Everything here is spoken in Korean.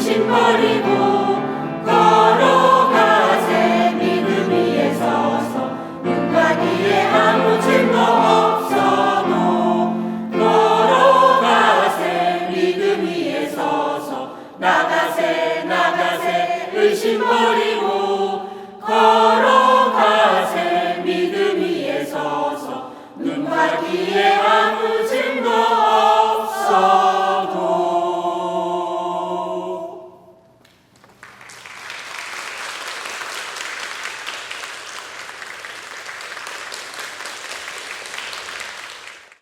근심 버리고 걸어가세 믿음 위에 서서 육관 위에 아무 증거 없어도 걸어가세 믿음 위에 서서 나가세 나가세 의심 버리고 걸어가세 믿음 위에 서서 눈과 귀에